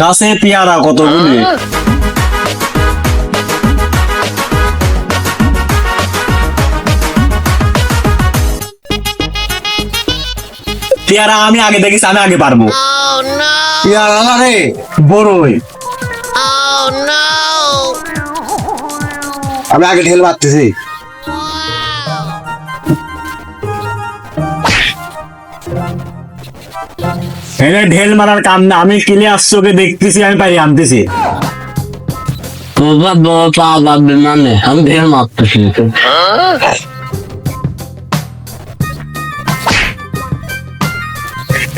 গাছে পেয়ারা কতগুলি পেয়ারা আমি আগে দেখিস আমি আগে পারব। পেয়ারা না রে বড়ই আমি আগে ঢেল মারতেছি। এটা ঢেল মারার কাম না আমি ক্লিয়ার চোখে দেখতেছি আমি পারি আনতেছি। পা মানে আমি ঢের মারতেছি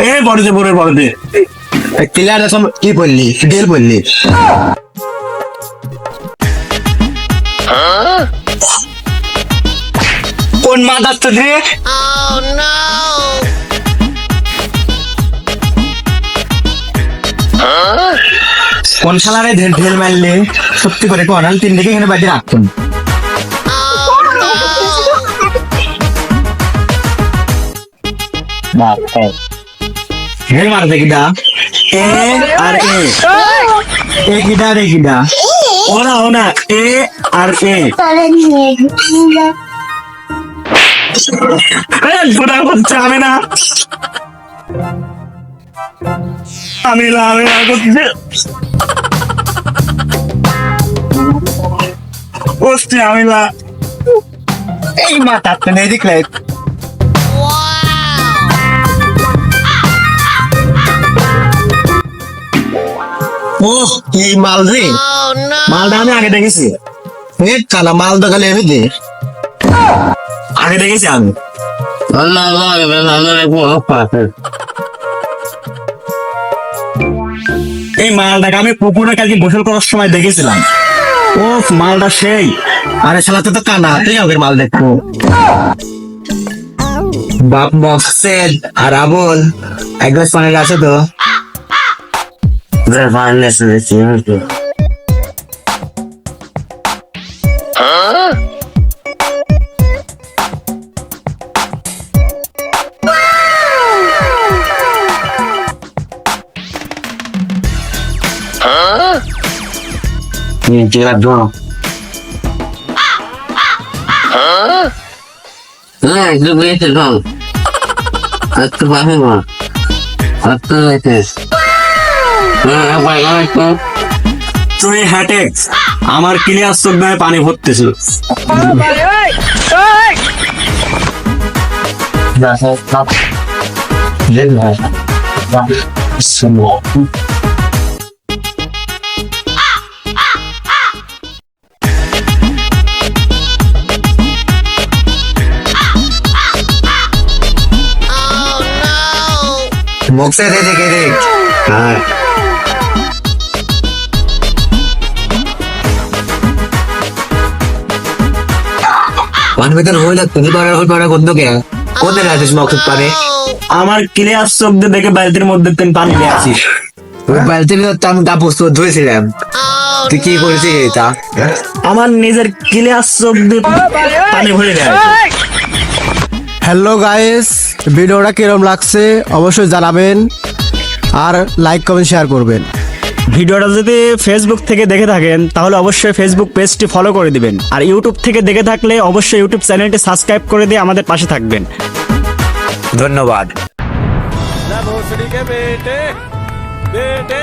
এ বড় ক্লিয়ার কি বললি? ঢেল বললি। কোন মাথার তো রে কোন শালারে ঢেল মারলে? সত্যি করে কোন? তিন দিকে এখানে বাড়ি রাখতাম। ঢেল মারতে কিডা? এ আর এ। এ কিডা রে কিডা? ওনা ওনা। এ আর এ। ঘোড়া করছে আমি না। আমি আমি করছে আমি এই মাথার তো নেই দেখলে ও এই মাল রে মালটা আমি আগে দেখেছি এ কালা মাল দেখালে এমনি দে আগে দেখেছি আমি আল্লাহ লাগবে না আমি এই মালটাকে আমি পুকুরে কালকে গোসল করার সময় দেখেছিলাম। ও মালটা সেই। আরে শালা তো কানা, তুই আমাকে মাল দেখব। বাপ মকসেদ আর আবুল, এক গ্লাস আছে তো। ফাইনাল এসেছি নিচে রাখো হ্যাঁ একটু বেঁচে যাও একটু পাশে না একটু বেঁচে হ্যাঁ একবার একটু তুই হ্যাটেক্স আমার ক্লিয়ার চোখ গায়ে পানি ভরতেছিল। মকসেদ দেখে দেখ। হ্যাঁ। পানি হয়ে লাগতো তুই পাড়া হয়ে পাড়া গন্ধ কে? কোথায় আছিস মকসেদ পারে আমার ক্লিয়ার দিয়ে দেখে বালতির মধ্যে তুই পানি নিয়ে আসিস। ওই বালতির ভিতর আমি কাপড় চোপড় ধুয়েছিলাম। তুই কি করেছিস এটা? আমার নিজের ক্লিয়ার চোখ পানি ভরে দেয়। হ্যালো গাইস ভিডিওটা কিরম লাগছে অবশ্যই জানাবেন আর লাইক কমেন্ট শেয়ার করবেন। ভিডিওটা যদি ফেসবুক থেকে দেখে থাকেন তাহলে অবশ্যই ফেসবুক পেজটি ফলো করে দিবেন। আর ইউটিউব থেকে দেখে থাকলে অবশ্যই ইউটিউব চ্যানেলটি সাবস্ক্রাইব করে দিয়ে আমাদের পাশে থাকবেন। ধন্যবাদ। বেটে বেটে